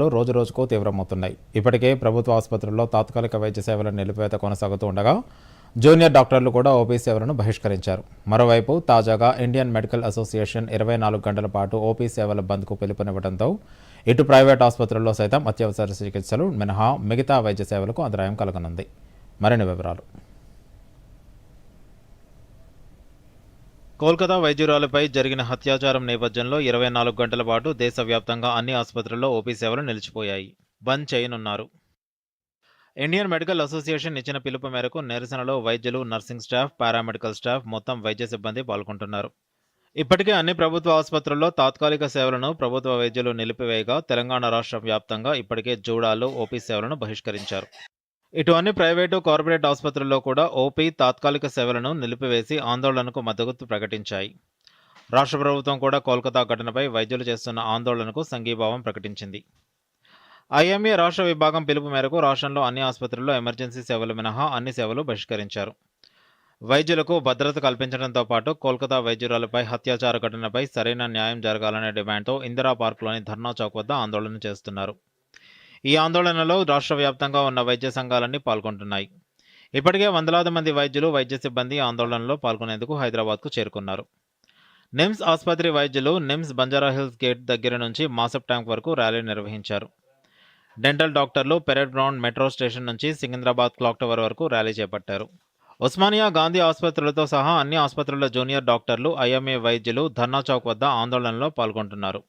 లో రోజు రోజుకు తీవ్రమవుతున్నాయి. ఇప్పటికే ప్రభుత్వ ఆసుపత్రుల్లో తాత్కాలిక వైద్య సేవల నిలిపివేత కొనసాగుతూ ఉండగా జూనియర్ డాక్టర్లు కూడా ఓపీ సేవలను బహిష్కరించారు. మరోవైపు తాజాగా ఇండియన్ మెడికల్ అసోసియేషన్ ఇరవై నాలుగు గంటల పాటు ఓపీ సేవల బంద్కు పిలుపునివ్వడంతో ఇటు ప్రైవేట్ ఆసుపత్రుల్లో సైతం అత్యవసర చికిత్సలు మినహా మిగతా వైద్య సేవలకు అంతరాయం కలగనుంది. మరిన్ని వివరాలు. కోల్కతా వైద్యురాలపై జరిగిన హత్యాచారం నేపథ్యంలో ఇరవై నాలుగు గంటల పాటు దేశవ్యాప్తంగా అన్ని ఆసుపత్రుల్లో ఓపీ సేవలు నిలిచిపోయాయి. బంద్ చేయనున్నారు. ఇండియన్ మెడికల్ అసోసియేషన్ ఇచ్చిన పిలుపు మేరకు నిరసనలో వైద్యులు నర్సింగ్ స్టాఫ్ పారామెడికల్ స్టాఫ్ మొత్తం వైద్య సిబ్బంది పాల్గొంటున్నారు. ఇప్పటికే అన్ని ప్రభుత్వ ఆసుపత్రుల్లో తాత్కాలిక సేవలను ప్రభుత్వ వైద్యులు నిలిపివేయగా తెలంగాణ రాష్ట్ర వ్యాప్తంగా ఇప్పటికే జూడాలు ఓపీ సేవలను బహిష్కరించారు. ఇటు అన్ని ప్రైవేటు కార్పొరేట్ ఆసుపత్రుల్లో కూడా ఓపీ తాత్కాలిక సేవలను నిలిపివేసి ఆందోళనకు మద్దతు ప్రకటించాయి. రాష్ట్ర ప్రభుత్వం కూడా కోల్కతా ఘటనపై వైద్యులు చేస్తున్న ఆందోళనకు సంఘీభావం ప్రకటించింది. ఐఎంఏ రాష్ట్ర విభాగం పిలుపు మేరకు రాష్ట్రంలో అన్ని ఆసుపత్రుల్లో ఎమర్జెన్సీ సేవలు మినహా అన్ని సేవలు బహిష్కరించారు. వైద్యులకు భద్రత కల్పించడంతో పాటు కోల్కతా వైద్యురాలపై హత్యాచార ఘటనపై సరైన న్యాయం జరగాలనే డిమాండ్తో ఇందిరా పార్క్లోని ధర్నా చౌక్ వద్ద ఆందోళన చేస్తున్నారు. ఈ ఆందోళనలో రాష్ట్ర వ్యాప్తంగా ఉన్న వైద్య సంఘాలన్నీ పాల్గొంటున్నాయి. ఇప్పటికే వందలాది మంది వైద్యులు వైద్య సిబ్బంది ఆందోళనలో పాల్గొనేందుకు హైదరాబాద్కు చేరుకున్నారు. నిమ్స్ ఆసుపత్రి వైద్యులు నిమ్స్ బంజారాహిల్స్ గేట్ దగ్గర నుంచి మాసప్ ట్యాంక్ వరకు ర్యాలీ నిర్వహించారు. డెంటల్ డాక్టర్లు పెరెడ్ గ్రౌండ్ మెట్రో స్టేషన్ నుంచి సికింద్రాబాద్ క్లాక్ టవర్ వరకు ర్యాలీ చేపట్టారు. ఉస్మానియా గాంధీ ఆసుపత్రులతో సహా అన్ని ఆసుపత్రుల జూనియర్ డాక్టర్లు ఐఎంఏ వైద్యులు ధర్నా చౌక్ వద్ద ఆందోళనలో పాల్గొంటున్నారు.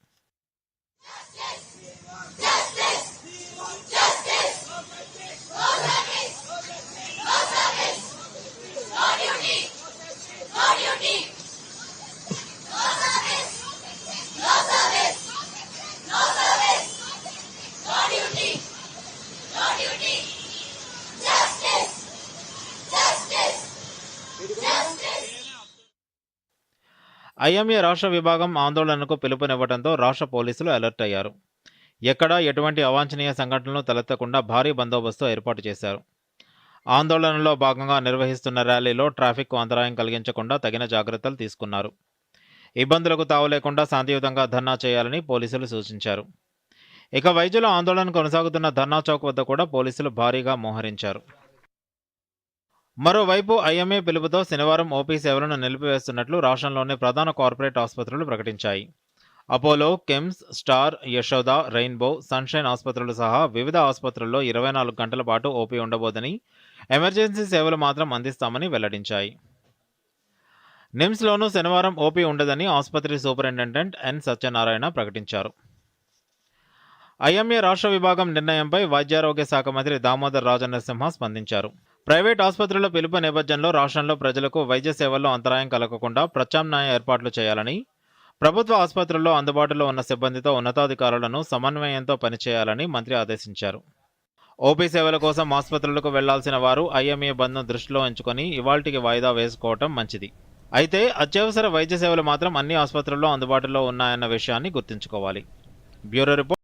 ఐఎంఏ రాష్ట్ర విభాగం ఆందోళనకు పిలుపునివ్వడంతో రాష్ట్ర పోలీసులు అలర్ట్ అయ్యారు. ఎక్కడా ఎటువంటి అవాంఛనీయ సంఘటనలు తలెత్తకుండా భారీ బందోబస్తు ఏర్పాటు చేశారు. ఆందోళనలో భాగంగా నిర్వహిస్తున్న ర్యాలీలో ట్రాఫిక్కు అంతరాయం కలిగించకుండా తగిన జాగ్రత్తలు తీసుకున్నారు. ఇబ్బందులకు తావు లేకుండా శాంతియుతంగా ధర్నా చేయాలని పోలీసులు సూచించారు. ఇక వైద్యుల ఆందోళన కొనసాగుతున్న ధర్నా చౌక్ వద్ద కూడా పోలీసులు భారీగా మోహరించారు. మరోవైపు ఐఎంఏ పిలుపుతో శనివారం ఓపీ సేవలను నిలిపివేస్తున్నట్లు రాష్ట్రంలోని ప్రధాన కార్పొరేట్ ఆసుపత్రులు ప్రకటించాయి. Apollo KIMS Star Yashoda Rainbow Sunshine ఆసుపత్రులు సహా వివిధ ఆసుపత్రుల్లో ఇరవై నాలుగు గంటల పాటు ఓపీ ఉండబోదని ఎమర్జెన్సీ సేవలు మాత్రం అందిస్తామని వెల్లడించాయి. నిమ్స్లోనూ శనివారం ఓపీ ఉండదని ఆసుపత్రి సూపరింటెండెంట్ ఎన్ సత్యనారాయణ ప్రకటించారు. ఐఎంఏ రాష్ట్ర విభాగం నిర్ణయంపై వైద్యారోగ్య శాఖ మంత్రి దామోదర్ రాజనరసింహ స్పందించారు. ప్రైవేట్ ఆసుపత్రుల పిలుపు నేపథ్యంలో రాష్ట్రంలో ప్రజలకు వైద్య సేవల్లో అంతరాయం కలగకుండా ప్రత్యామ్నాయ ఏర్పాట్లు చేయాలని ప్రభుత్వ ఆసుపత్రుల్లో అందుబాటులో ఉన్న సిబ్బందితో ఉన్నతాధికారులను సమన్వయంతో పనిచేయాలని మంత్రి ఆదేశించారు. ఓపీ సేవల కోసం ఆసుపత్రులకు వెళ్ళాల్సిన వారు ఐఎంఏ బంద్ను దృష్టిలో ఉంచుకొని ఇవాల్టికి వాయిదా వేసుకోవటం మంచిది. అయితే అత్యవసర వైద్య సేవలు మాత్రం అన్ని ఆసుపత్రుల్లో అందుబాటులో ఉన్నాయన్న విషయాన్ని గుర్తుంచుకోవాలి. Bureau report